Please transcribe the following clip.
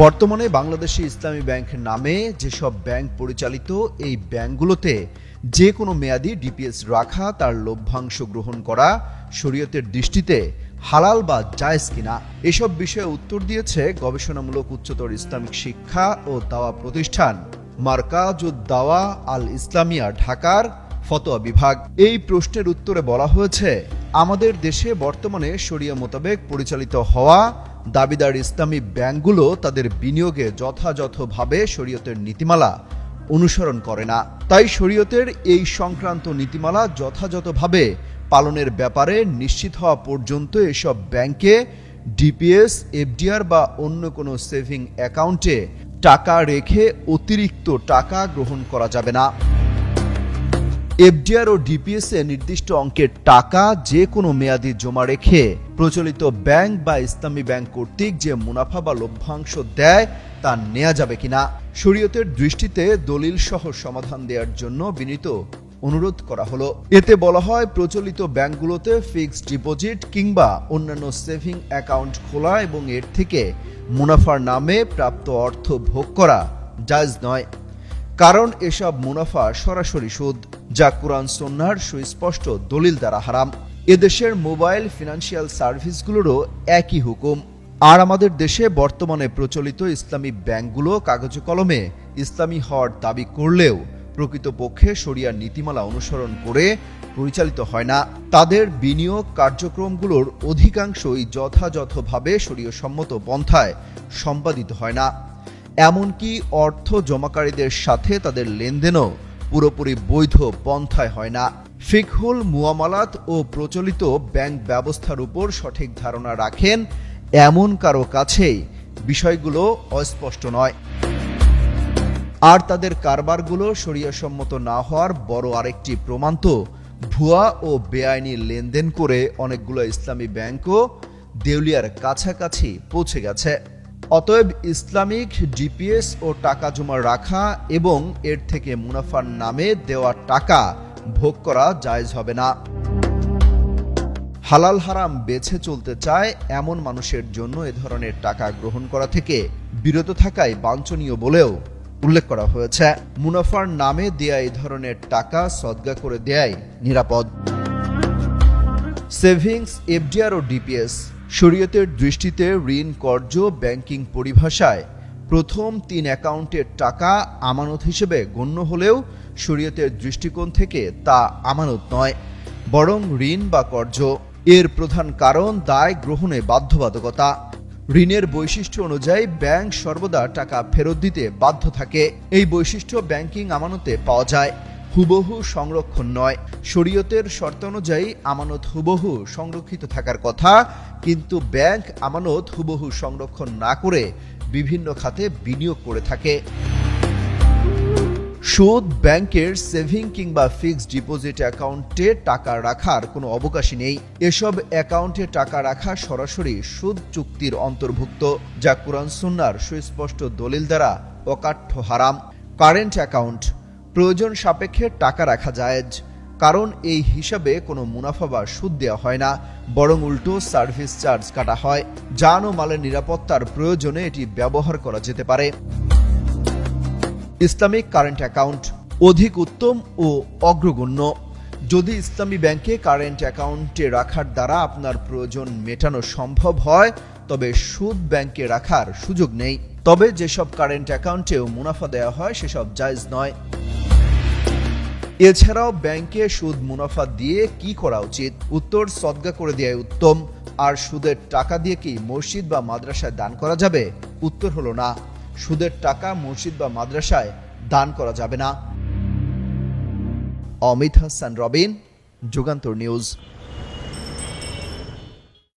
বর্তমানে বাংলাদেশি ইসলামী ব্যাংক নামে যেসব ব্যাংক পরিচালিত, এই ব্যাংকগুলোতে যে কোনো মেয়াদি ডিপিএস রাখা, তার লভ্যাংশ গ্রহণ করা, শরীয়তের দৃষ্টিতে হালাল বা জায়েজ কিনা, এসব বিষয়ে উত্তর দিয়েছে গবেষণামূলক উচ্চতর ইসলামিক শিক্ষা ও দাওয়া প্রতিষ্ঠান মার্কাজুদ দাওয়া আল ইসলামিয়া ঢাকার ফতোয়া বিভাগ। এই প্রশ্নের উত্তরে বলা হয়েছে, আমাদের দেশে বর্তমানে শরিয়া মোতাবেক পরিচালিত হওয়া দাবিদার ইসলামী ব্যাংকগুলো তাদের বিনিয়োগে যথাযথভাবে শরীয়তের নীতিমালা অনুসরণ করে না। তাই শরীয়তের এই সংক্রান্ত নীতিমালা যথাযথভাবে পালনের ব্যাপারে নিশ্চিত হওয়া পর্যন্ত এসব ব্যাংকে ডিপিএস, এফডিআর বা অন্য কোনো সেভিং অ্যাকাউন্টে টাকা রেখে অতিরিক্ত টাকা গ্রহণ করা যাবে না। এফডিআর ও ডিপিএস এ নির্দিষ্ট অঙ্কের টাকা যে কোনো মেয়াদি জমা রেখে প্রচলিত ব্যাংক বা ইসলামী ব্যাংক কর্তৃক যে মুনাফা বা লভ্যাংশ দেয়, তা নেওয়া যাবে কিনা? শরীয়তের দৃষ্টিতে দলিল সহ সমাধান দেওয়ার জন্য বিনীত অনুরোধ করা হলো। এতে বলা হয়, প্রচলিত ব্যাংকগুলোতে ফিক্সড ডিপোজিট কিংবা অন্যান্য সেভিং অ্যাকাউন্ট খোলা এবং এর থেকে মুনাফার নামে প্রাপ্ত অর্থ ভোগ করা জায়জ নয়। কারণ এসব মুনাফা সরাসরি সুদ। যা কোরআন সন্ন্যার সুস্পষ্ট দলিল দ্বারা হারাম। এদেশের মোবাইল ফিনান্সিয়াল সার্ভিসগুলোরও একই হুকুম। আর আমাদের দেশে বর্তমানে প্রচলিত ইসলামী ব্যাংকগুলো কাগজে কলমে ইসলামী হওয়ার দাবি করলেও প্রকৃতপক্ষে শরিয়ার নীতিমালা অনুসরণ করে পরিচালিত হয় না। তাদের বিনিয়োগ কার্যক্রমগুলোর অধিকাংশই যথাযথভাবে শরীয় সম্মত পন্থায় সম্পাদিত হয় না। এমনকি অর্থ জমাকারীদের সাথে তাদের লেনদেনও পুরোপুরি বৈধ পন্থায় হয় না। ফিকহুল মুয়ামালাত ও প্রচলিত ব্যাংক ব্যবস্থার উপর সঠিক ধারণা রাখেন এমন কারও কাছেই। বিষয়গুলো অস্পষ্ট নয়। আর তাদের কারবারগুলো শরিয়াসম্মত না হওয়ার বড় আরেকটি প্রমাণ তো। ভুয়া ও বেআইনি লেনদেন করে অনেকগুলো ইসলামী ব্যাংকও দেউলিয়ার কাছাকাছি পৌঁছে গেছে। অতএব ইসলামিক ডিপিএস ও টাকা জমা রাখা এবং এর থেকে মুনাফার নামে দেওয়া টাকা ভোগ করা জায়জ হবে না। হালাল হারাম বেছে চলতে চায় এমন মানুষের জন্য এ ধরনের টাকা গ্রহণ করা থেকে বিরত থাকাই বাঞ্ছনীয় বলেও উল্লেখ করা হয়েছে। মুনাফার নামে দেয়া এই ধরনের টাকা সদগা করে দেয়াই নিরাপদ। সেভিংস, এফডিআর ও ডিপিএস শরীয়তের দৃষ্টিতে ঋণ কর্য ব্যাংকিং পরিভাষায় প্রথম তিন অ্যাকাউন্টের টাকা আমানত হিসেবে গণ্য হলেও শরীয়তের দৃষ্টিকোণ থেকে তা আমানত নয়, বরং ঋণ বা কর্য। এর প্রধান কারণ দায় গ্রহণে বাধ্যবাধকতা। ঋণের বৈশিষ্ট্য অনুযায়ী ব্যাংক সর্বদা টাকা ফেরত দিতে বাধ্য থাকে। এই বৈশিষ্ট্য ব্যাংকিং আমানতে পাওয়া যায়, হুবহু সংরক্ষণ নয়। শরীয়তের শর্ত অনুযায়ী আমানত হুবহু সংরক্ষিত থাকার কথা কিন্তু ব্যাংক আমানত হুবহু সংরক্ষণ না করে বিভিন্ন খাতে বিনিয়োগ করে থাকে। সুদ ব্যাংকের সেভিং কিংবা ফিক্সড ডিপোজিট অ্যাকাউন্টে টাকা রাখার কোনো অবকাশই নেই। এসব অ্যাকাউন্টে টাকা রাখা সরাসরি সুদ চুক্তির অন্তর্ভুক্ত, যা কোরআন সুন্নার সুস্পষ্ট দলিল দ্বারা অকাঠ্য হারাম। কারেন্ট অ্যাকাউন্ট, প্রয়োজন সাপেক্ষে টাকা রাখা জায়েজ। কারণ এই হিসাবে কোনো মুনাফা বা সুদ দেওয়া হয় না, বরং উল্টো সার্ভিস চার্জ কাটা হয়। যান ও মালের নিরাপত্তার প্রয়োজনে এটি ব্যবহার করা যেতে পারে। ইসলামিক কারেন্ট অ্যাকাউন্ট অধিক উত্তম ও অগ্রগণ্য। যদি ইসলামী ব্যাংকে কারেন্ট অ্যাকাউন্টে রাখার দ্বারা আপনার প্রয়োজন মেটানো সম্ভব হয়, তবে সুদ ব্যাংকে রাখার সুযোগ নেই। তবে যেসব কারেন্ট অ্যাকাউন্টেও মুনাফা দেওয়া হয়, সেসব জায়জ নয়। এছাড়াও ব্যাংকে সুদ মুনাফা দিয়ে কি করা উচিত? উত্তর সদগা করে দেয় উত্তম। আর সুদের টাকা দিয়ে কি মসজিদ বা মাদ্রাসায় দান করা যাবে? উত্তর হলো না। সুদের টাকা মসজিদ বা মাদ্রাসায় দান করা যাবে না। অমিত হাসান, রবিন, যুগান্তর নিউজ।